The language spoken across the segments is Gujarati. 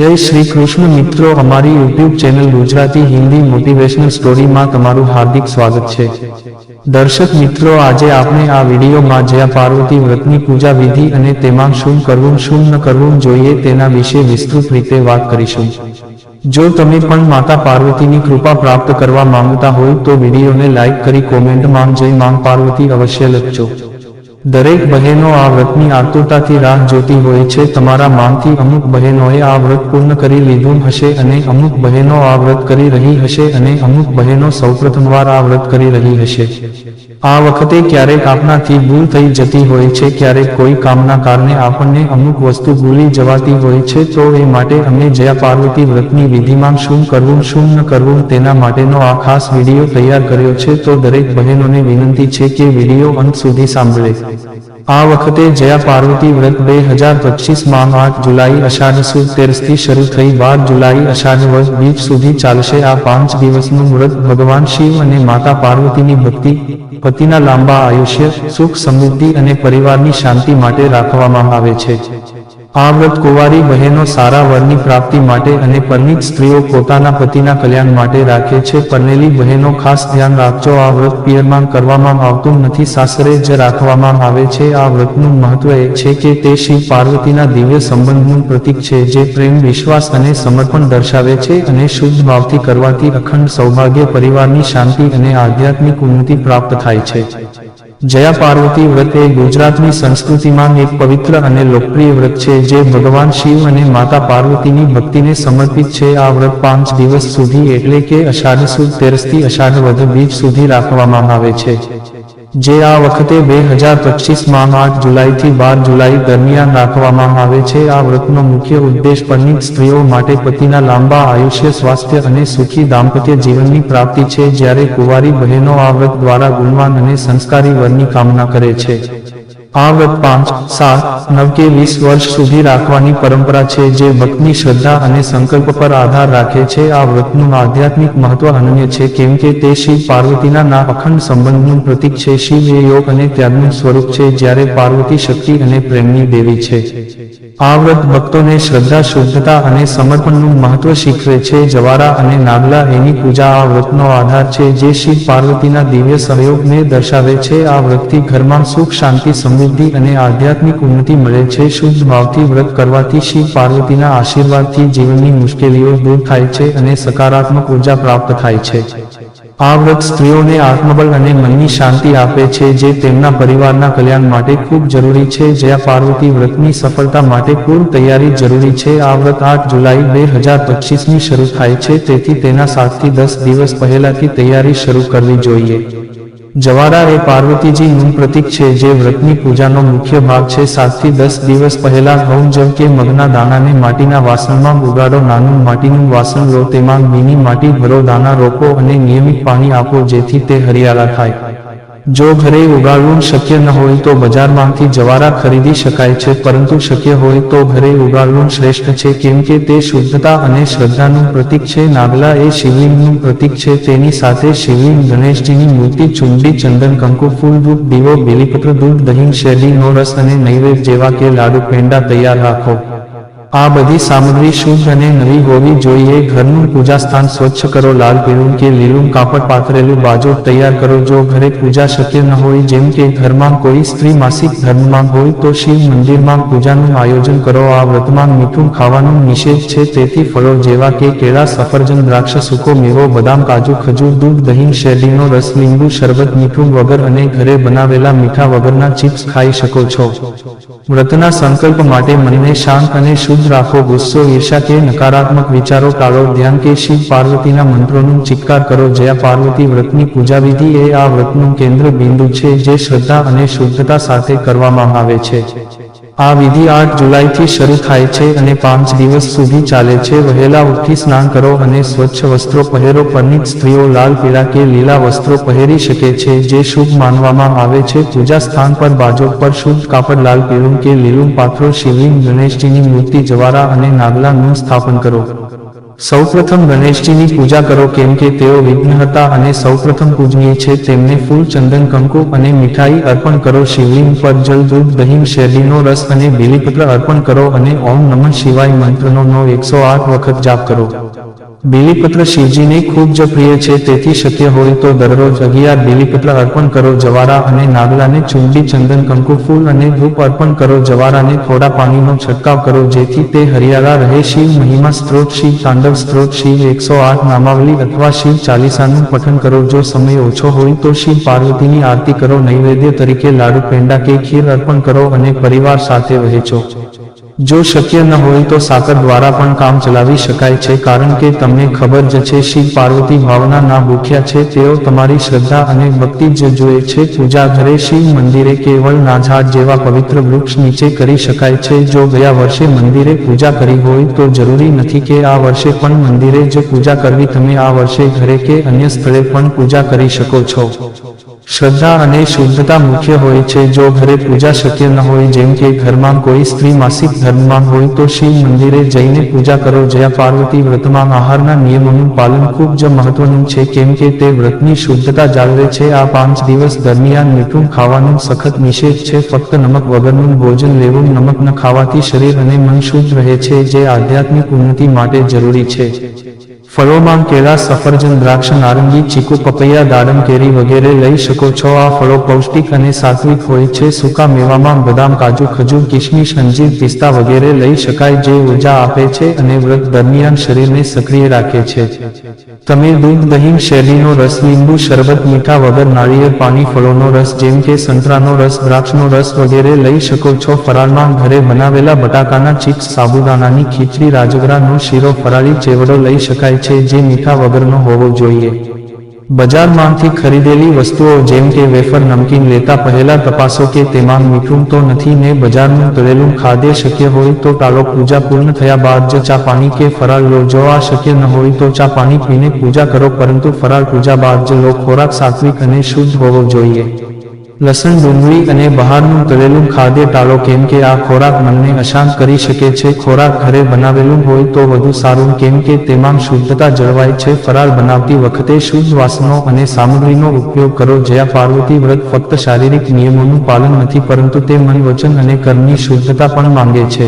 જય શ્રી કૃષ્ણ મિત્રો, અમારી YouTube channel Gujarati Hindi motivational સ્ટોરીમાં તમારું હાર્દિક સ્વાગત છે. દર્શક મિત્રો, આજે આપણે આ વિડીયોમાં જયા પાર્વતી વ્રતની પૂજા વિધિ અને તેમાં શું કરવું, શું ન કરવું જોઈએ તેના વિશે વિસ્તૃત રીતે વાત કરીશું. જો તમે પણ માતા પાર્વતીની કૃપા પ્રાપ્ત કરવા માંગતા હોય તો વિડીયોને લાઇક કરી કોમેન્ટમાં જય માંગ પાર્વતી અવશ્ય લખજો. દરેક બહેનો આ વ્રતની આતુરતાથી રાહ જોતી હોય છે. તમારા માનથી અમુક બહેનોએ આ વ્રત પૂર્ણ કરી લીધું હશે અને અમુક બહેનો આ વ્રત કરી રહી હશે અને અમુક બહેનો સૌપ્રથમવાર આ વ્રત કરી રહી હશે. આ વખતે ક્યારેક આપણાથી ભૂલ થઈ જતી હોય છે, ક્યારેક કોઈ કામના કારણે આપણને અમુક વસ્તુ ભૂલી જવાતી હોય છે, તો એ માટે અમે જયા પાર્વતી વ્રતની વિધિમાં શું કરવું, શું ન કરવું તેના માટેનો આ ખાસ વીડિયો તૈયાર કર્યો છે, તો દરેક બહેનોને વિનંતી છે કે વીડિયો અંત સુધી સાંભળે. આ વખતે જયા પાર્વતી વ્રત બે હજાર પચીસમાં આઠ જુલાઈ અષાઢ સુદ તેરસથી શરૂ થઈ બાર જુલાઈ અષાઢ વર્ષ બીજ સુધી ચાલશે આ પાંચ દિવસનું વ્રત ભગવાન શિવ અને માતા પાર્વતીની ભક્તિ, પતિના લાંબા આયુષ્ય, સુખ સમૃદ્ધિ અને પરિવારની શાંતિ માટે રાખવામાં આવે છે. આ વ્રત કુંવારી બહેનો સારા વરની પ્રાપ્તિ માટે અને પરણિત સ્ત્રીઓ પોતાના પતિના કલ્યાણ માટે રાખે છે. પરણેલી બહેનો, ખાસ ધ્યાન રાખજો. આ વ્રત પિયરમાં કરવામાં આવતું નથી. સાસરે જ રાખવામાં આવે છે. આ વ્રતનું મહત્વ એ છે કે તે શિવ પાર્વતીના દિવ્ય સંબંધનું પ્રતીક છે, જે પ્રેમ, વિશ્વાસ અને સમર્પણ દર્શાવે છે અને શુદ્ધ ભાવથી કરવાથી અખંડ સૌભાગ્ય, પરિવારની શાંતિ અને આધ્યાત્મિક ઉન્નતિ પ્રાપ્ત થાય છે. જયા પાર્વતી વ્રત એ ગુજરાતની સંસ્કૃતિમાં એક પવિત્ર અને લોકપ્રિય વ્રત છે, જે ભગવાન શિવ અને માતા પાર્વતીની ભક્તિને સમર્પિત છે. આ વ્રત પાંચ દિવસ સુધી એટલે કે અષાઢ સુદ તેરસથી અષાઢ વધ બીજ સુધી રાખવામાં આવે છે. જે આ વખતે બે હજાર પચીસમાં આઠ જુલાઈથી બાર જુલાઈ દરમિયાન રાખવામાં આવે છે. આ વ્રતનો મુખ્ય ઉદ્દેશ પરની સ્ત્રીઓ માટે પતિના લાંબા આયુષ્ય, સ્વાસ્થ્ય અને સુખી દાંપત્ય જીવનની પ્રાપ્તિ છે. જ્યારે કુંવારી બહેનો આ વ્રત દ્વારા ગુણવાન અને સંસ્કારી વરની કામના કરે છે. આ વ્રત પાંચ, સાત નવ કે વીસ વર્ષ સુધી રાખવાની પરંપરા છે જે ભક્તની શ્રદ્ધા અને સંકલ્પ પર આધાર રાખે છે. આ વ્રતનું આધ્યાત્મિક મહત્વ અનન્ય છે, કેમ કે તે શિવ પાર્વતીના ના અખંડ સંબંધનું પ્રતીક છે. શિવ એ યોગ અને ત્યાગનું સ્વરૂપ છે, જ્યારે પાર્વતી શક્તિ અને પ્રેમની દેવી છે. આ વ્રત ભક્તોને શ્રદ્ધા, શુદ્ધતા અને સમર્પણનું મહત્વ શીખવે છે. જવારા અને નાગલા એની પૂજા આ વ્રતનો આધાર છે જે શિવ પાર્વતીના દિવ્ય સહયોગને દર્શાવે છે. આ વ્રતથી ઘરમાં સુખ, શાંતિ, સમૃદ્ધિ અને આધ્યાત્મિક ઉન્નતિ મળે છે. શુદ્ધ ભાવથી વ્રત કરવાથી શિવ પાર્વતીના આશીર્વાદથી જીવનની મુશ્કેલીઓ દૂર થાય છે અને સકારાત્મક ઊર્જા પ્રાપ્ત થાય છે. આ વ્રત સ્ત્રીઓને આત્મબળ અને મનની શાંતિ આપે છે, જે તેમના પરિવારના કલ્યાણ માટે ખૂબ જરૂરી છે. જયા પાર્વતી વ્રતની સફળતા માટે પૂર્વ તૈયારી જરૂરી છે. આ વ્રત આઠ જુલાઈ બે હજાર પચીસની શરૂ થાય છે. તેથી તેના સાતથી દસ દિવસ પહેલાથી તૈયારી શરૂ કરવી જોઈએ. જવારા એ પાર્વતીજીનું પ્રતીક છે, જે વ્રતની પૂજાનો મુખ્ય ભાગ છે. સાતથી દસ દિવસ પહેલા ઘઉં જેમ કે મગના દાણાને માટીના વાસણમાં ઉગાડો, નાનું માટીનું વાસણ લો, તેમાં મીની માટી ભરો, દાણા રોકો અને નિયમિત પાણી આપો, જેથી તે હરિયાળા થાય. જો ઘરે ઉગાડવું શક્ય ન હોય તો બજારમાંથી જવારા ખરીદી શકાય છે, પરંતુ શક્ય હોય તો ઘરે ઉગાડવું શ્રેષ્ઠ છે, કેમ કે તે શુદ્ધતા અને શ્રદ્ધાનું પ્રતીક છે. નાગલા એ શિવલિંગનું પ્રતીક છે. તેની સાથે શિવલિંગ ગણેશજીની મૂર્તિ, ચુંડી, ચંદન, કંકુ, ફૂલ દૂધ દીવો, બેલીપત્ર, દૂધ, દહીં શેરડીનો રસ અને નૈવેદ્ય જેવા કે લાડુ, પેંડા તૈયાર રાખો. આ બધી સામગ્રી શુદ્ધ અને નવી હોવી જોઈએ. ઘરનું પૂજા સ્થાન સ્વચ્છ કરો. લાલ પીળું કે લીલું કાપડ પાથરેલું બાજુ તૈયાર કરો. જો ઘરે પૂજા શક્ય ન હોય, જેમ કે ઘરમાં કોઈ સ્ત્રી માસિક ધર્મમાં હોય, તો શિવ મંદિરમાં પૂજાનું આયોજન કરો. આ વ્રતમાં મીઠું ખાવાનું નિષેધ છે. તેથી ફળો જેવા કે કેળા, સફરજન, દ્રાક્ષ, સૂકો મેવો, બદામ, કાજુ, ખજૂર, દૂધ, દહીં, શેરડીનો રસ, લીંબુ, શરબત, મીઠું વગર અને ઘરે બનાવેલા મીઠા વગરના ચિપ્સ ખાઈ શકો છો. વ્રતના સંકલ્પ માટે મનને શાંત અને શુદ્ધ રાખો. ગુસ્સો, ઈર્ષા કે નકારાત્મક વિચારો ટાળો. ધ્યાન કે શિવ પાર્વતીના મંત્રોનું ચિત્કાર કરો. જયા પાર્વતી વ્રતની પૂજા વિધિ એ આ વ્રતનું કેન્દ્ર બિંદુ છે જે શ્રદ્ધા અને શુદ્ધતા સાથે કરવામાં આવે છે. આ વિધિ આઠ જુલાઈથી શરૂ થાય છે અને પાંચ દિવસ સુધી ચાલે છે. વહેલા ઉઠી સ્નાન કરો અને સ્વચ્છ વસ્ત્રો પહેરો. પરણિત સ્ત્રીઓ લાલ, પીળા કે લીલા વસ્ત્રો પહેરી શકે છે. જે શુભ માનવામાં આવે છે. પૂજા સ્થાન પર બાજો પર શુભ કાપડ, લાલ, પીળું કે લીલું પાથરો, શિવલિંગ, ગણેશજીની મૂર્તિ, જવારા અને નાગલાનું સ્થાપન કરો. સૌપ્રથમ ગણેશજીની પૂજા કરો કેમ કે તેઓ વિઘ્ન હતા અને સૌપ્રથમ પૂજનીય છે તેમને ફૂલ ચંદન, કંકુ અને મીઠાઈ અર્પણ કરો. શિવલિંગ પર જલ દૂધ, દહીં, શેરડીનો રસ અને બીલીપત્ર અર્પણ કરો અને ઓમ નમઃ શિવાય મંત્રનો નો એકસો આઠ વખત જાપ કરો. બીલીપત્ર શિવજીને ખૂબ જ પ્રિય છે, તેથી શક્ય હોય તો દરરોજ અગિયાર બીલીપત્ર અર્પણ કરો, જવારા અને નાગલાને ચૂંડી ચંદન, કંકુ ફૂલ અને ધૂપ અર્પણ કરો, જવારાને થોડા પાણીનો છંટકાવ કરો, જેથી તે હરિયાળા રહે. શિવ મહિમા સ્ત્રોત, શિવ તાંડવ સ્ત્રોત, શિવ એકસો આઠ નામાવલી અથવા શિવ ચાલીસાનું પઠન કરો. જો સમય ઓછો હોય તો શિવ પાર્વતીની આરતી કરો, નૈવેદ્ય તરીકે લાડુ, પેંડા કે ખીર અર્પણ કરો અને પરિવાર સાથે વહેંચો. જો શક્ય ન હોય તો સાકર દ્વારા પણ કામ ચલાવી શકાય છે કારણ કે તમને ખબર જ છે શિવ પાર્વતી ભાવના ના ભૂખ્યા છે, તેઓ તમારી શ્રદ્ધા અને ભક્તિ જ જોઈએ છે. પૂજા ઘરે શિવ મંદિરે કેવળ નાઝાડ જેવા પવિત્ર વૃક્ષ નીચે કરી શકાય છે. જો ગયા વર્ષે મંદિરે પૂજા કરી હોય તો જરૂરી નથી કે આ વર્ષે પણ મંદિરે જ પૂજા કરવી. તમે આ વર્ષે ઘરે કે અન્ય સ્થળે પણ પૂજા કરી શકો છો. શ્રદ્ધા અને શુદ્ધતા મુખ્ય હોય છે. જો ઘરે પૂજા શક્ય ન હોય, જેમ કે ઘરમાં કોઈ સ્ત્રી માસિક ધર્મમાં હોય, તો શિવ મંદિરે જઈને પૂજા કરો. જ્યાં પાર્વતી વ્રતમાં આહારના નિયમોનું પાલન ખૂબ જ મહત્વનું છે. કેમ કે તે વ્રતની શુદ્ધતા જાળવે છે. આ પાંચ દિવસ દરમિયાન મીઠું ખાવાનું સખત નિષેધ છે. ફક્ત નમક વગરનું ભોજન લેવું, નમક ન ખાવાથી શરીર અને મન શુદ્ધ રહે છે, જે આધ્યાત્મિક ઉન્નતિ માટે જરૂરી છે. ફળોમાં કેળા, સફરજન, દ્રાક્ષ, નારંગી, ચીકુ, પપૈયા, દાડમ, કેરી વગેરે લઈ શકો છો. આ ફળો પૌષ્ટિક અને સાત્વિક હોય છે. સૂકા મેવામાં બદામ, કાજુ, ખજૂર કિશમિશ અંજીર, પિસ્તા વગેરે લઈ શકાય જે ઊર્જા આપે છે અને વ્રત દરમિયાન શરીરને સક્રિય રાખે છે. તમે દૂધ, દહીં, શેરડીનો રસ, લીંબુ, શરબત, મીઠા વગર નાળિયેર, પાણી, ફળોનો રસ, જેમ કે સંતરાનો રસ, દ્રાક્ષનો રસ વગેરે લઈ શકો છો. ફરાળમાં ઘરે બનાવેલા બટાકાના ચિપ્સ, સાબુદાણાની ખીચડી, રાજગરાનો શીરો, ફરાળી ચેવડો લઈ શકાય છે. જે મીઠા વગરનો હોવો જોઈએ. બજારમાંથી ખરીદેલી વસ્તુઓ જેમ કે વેફર, નમકીન લેતા પહેલા તપાસો કે તેમાં મીઠું તો નથી ને બજારનું તળેલું ખાદ્ય શક્ય હોય તો ટાળો. પૂજા પૂર્ણ થયા બાદ જ ચા પાણી કે ફરાળ લો. જો આ શક્ય ન હોય તો ચા પાણી પીને પૂજા કરો, પરંતુ ફરાળ પૂજા બાદ જ લો. ખોરાક સાત્વિક અને શુદ્ધ હોવો જોઈએ. લસણ, ડુંગળી અને બહારનું તળેલું ખાદ્ય ટાળો કેમ કે આ ખોરાક મનને અશાંત કરી શકે છે. ખોરાક ઘરે બનાવેલું હોય તો વધુ સારું, કેમ કે તેમાં શુદ્ધતા જળવાય છે. ફરાળ બનાવતી વખતે શુદ્ધ વાસનો અને સામગ્રીનો ઉપયોગ કરો. જ્યાં પાર્વતી વ્રત ફક્ત શારીરિક નિયમોનું પાલન નથી, પરંતુ તે મન વચન અને કર્મની શુદ્ધતા પણ માંગે છે.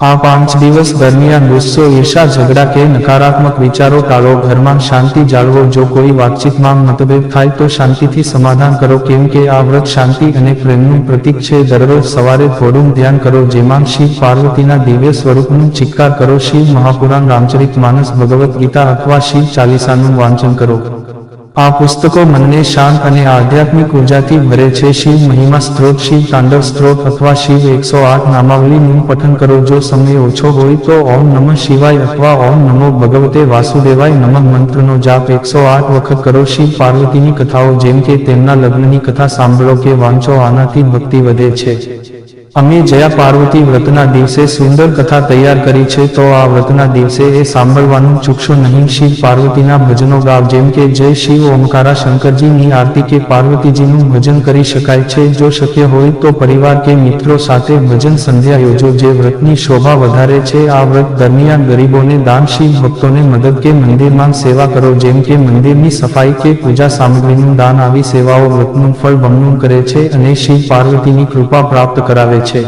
આ પાંચ દિવસ દરમિયાન ગુસ્સો, ઈર્ષા, ઝઘડા કે નકારાત્મક વિચારો ટાળો. ઘરમાં શાંતિ જાળવો. જો કોઈ વાતચીતમાં મતભેદ થાય તો શાંતિથી સમાધાન કરો. કેમ કે આ વ્રત શાંતિ અને પ્રેમનું પ્રતીક છે. દરરોજ સવારે થોડું ધ્યાન કરો. જેમાં શિવ પાર્વતીના દિવ્ય સ્વરૂપનું ચિત્કાર કરો. શિવ મહાપુરાણ, રામચરિત માનસ, ભગવદ્ ગીતા અથવા શિવ ચાલીસાનું વાંચન કરો. આ પુસ્તકો મનને શાંત અને આધ્યાત્મિક ઉર્જાથી ભરે છે. શિવ મહિમા સ્ત્રોત, શિવ તાંડવ સ્ત્રોત અથવા શિવ એકસો આઠ નામાવલીનું પઠન કરો. જો સમય ઓછો હોય તો ઓમ નમઃ શિવાય અથવા ઓમ નમો ભગવતે વાસુદેવાય નમઃ મંત્રનો જાપ એકસો આઠ વખત કરો. શિવ પાર્વતીની કથાઓ જેમ કે તેમના લગ્નની કથા સાંભળો કે વાંચો. આનાથી ભક્તિ વધે છે. અમે જયા પાર્વતી વ્રતના દિવસે સુંદર કથા તૈયાર કરી છે, તો આ વ્રતના દિવસે એ સાંભળવાનું ચૂકશો નહીં. શિવ પાર્વતીના ભજનો ગાવ, જેમ કે જય શિવ ઓમકારા શંકરજીની આરતી કે પાર્વતીજીનું ભજન કરી શકાય છે. જો શક્ય હોય તો પરિવાર કે મિત્રો સાથે ભજન સંધ્યા યોજો, જે વ્રતની શોભા વધારે છે. આ વ્રત દરમિયાન ગરીબોને દાન, શિવ ભક્તોને મદદ કે મંદિરમાં સેવા કરો, જેમ કે મંદિરની સફાઈ કે પૂજા સામગ્રીનું દાન. આવી સેવાઓ વ્રતનું ફળ બમણું કરે છે અને શિવ પાર્વતીની કૃપા પ્રાપ્ત કરાવે છે.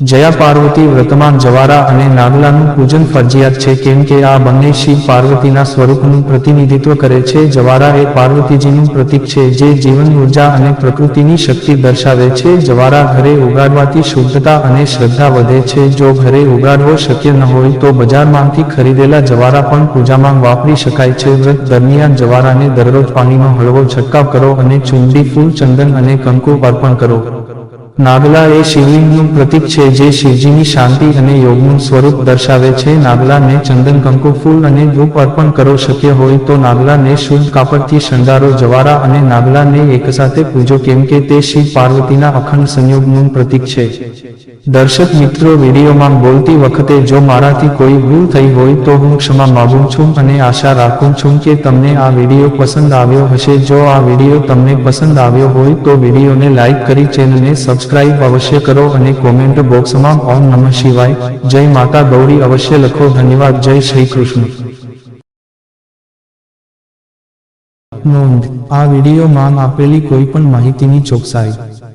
જયા પાર્વતી વ્રતમાં જવારા અને નાગલાનું પૂજન ફરજિયાત છે, કેમ કે આ બંને શિવ પાર્વતીના સ્વરૂપનું પ્રતિનિધિત્વ કરે છે. જવારા એ પાર્વતીજીનું પ્રતીક છે, જે જીવન ઊર્જા અને પ્રકૃતિની શક્તિ દર્શાવે છે. જવારા ઘરે ઉગાડવાથી શુદ્ધતા અને શ્રદ્ધા વધે છે. જો ઘરે ઉગાડવો શક્ય ન હોય તો બજારમાંથી ખરીદેલા જવારા પણ પૂજામાં વાપરી શકાય છે. વ્રત દરમિયાન જવારાને દરરોજ પાણીમાં હળવો છંટકાવ કરો અને ચુંડી ફૂલ ચંદન અને કંકુ અર્પણ કરો. નાગલા એ શિવલિંગનું પ્રતીક છે જે શિવજીની શાંતિ અને યોગનું સ્વરૂપ દર્શાવે છે. નાગલાને ચંદન, કંકુ, ફૂલ અને ધૂપ અર્પણ કરો શક્ય હોય તો નાગલાને શુદ્ધ કાપડથી શણગારો, જવારા અને નાગલાને એકસાથે પૂજો. કેમ કે તે શિવ પાર્વતીના અખંડ સંયોગનું પ્રતીક છે. દર્શક મિત્રો, વિડીયોમાં બોલતી વખતે જો મારાથી કોઈ ભૂલ થઈ હોય તો હું ક્ષમા માગું છું અને આશા રાખું છું કે તમને આ વીડિયો પસંદ આવ્યો હશે. જો આ વીડિયો તમને પસંદ આવ્યો હોય તો વિડીયોને લાઇક કરી ચેનલને સબસ્ક્રાઇબ અવશ્ય કરો અને કોમેન્ટ બોક્સમાં ઓમ નમઃ શિવાય. જય માતા ગૌરી અવશ્ય લખો. ધન્યવાદ. જય શ્રી કૃષ્ણ. નોંધ, આ વિડીયોમાં આપેલી કોઈ પણ માહિતીની ચોકસાઈ.